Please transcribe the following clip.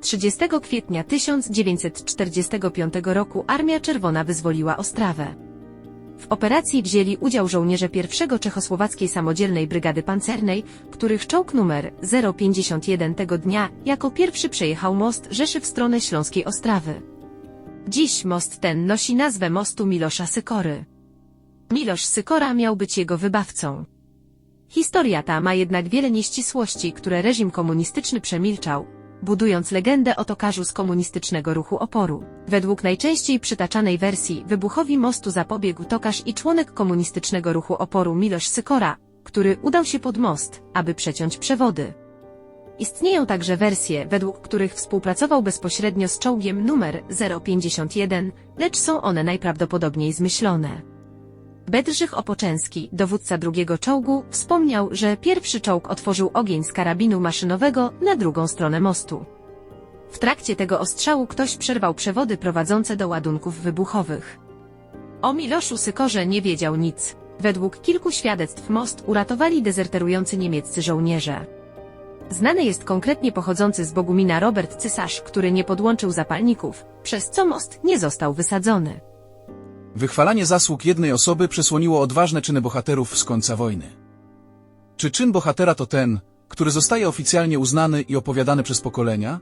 30 kwietnia 1945 roku Armia Czerwona wyzwoliła Ostrawę. W operacji wzięli udział żołnierze pierwszego Czechosłowackiej Samodzielnej Brygady Pancernej, których czołg numer 051 tego dnia jako pierwszy przejechał most Rzeszy w stronę Śląskiej Ostrawy. Dziś most ten nosi nazwę mostu Milosza Sykory. Milosz Sykora miał być jego wybawcą. Historia ta ma jednak wiele nieścisłości, które reżim komunistyczny przemilczał, budując legendę o tokarzu z komunistycznego ruchu oporu. Według najczęściej przytaczanej wersji wybuchowi mostu zapobiegł tokarz i członek komunistycznego ruchu oporu Milosz Sykora, który udał się pod most, aby przeciąć przewody. Istnieją także wersje, według których współpracował bezpośrednio z czołgiem numer 051, lecz są one najprawdopodobniej zmyślone. Bedrzych Opoczęski, dowódca drugiego czołgu, wspomniał, że pierwszy czołg otworzył ogień z karabinu maszynowego na drugą stronę mostu. W trakcie tego ostrzału ktoś przerwał przewody prowadzące do ładunków wybuchowych. O Miloszu Sykorze nie wiedział nic. Według kilku świadectw most uratowali dezerterujący niemieccy żołnierze. Znany jest konkretnie pochodzący z Bogumina Robert Cysarz, który nie podłączył zapalników, przez co most nie został wysadzony. Wychwalanie zasług jednej osoby przesłoniło odważne czyny bohaterów z końca wojny. Czy czyn bohatera to ten, który zostaje oficjalnie uznany i opowiadany przez pokolenia?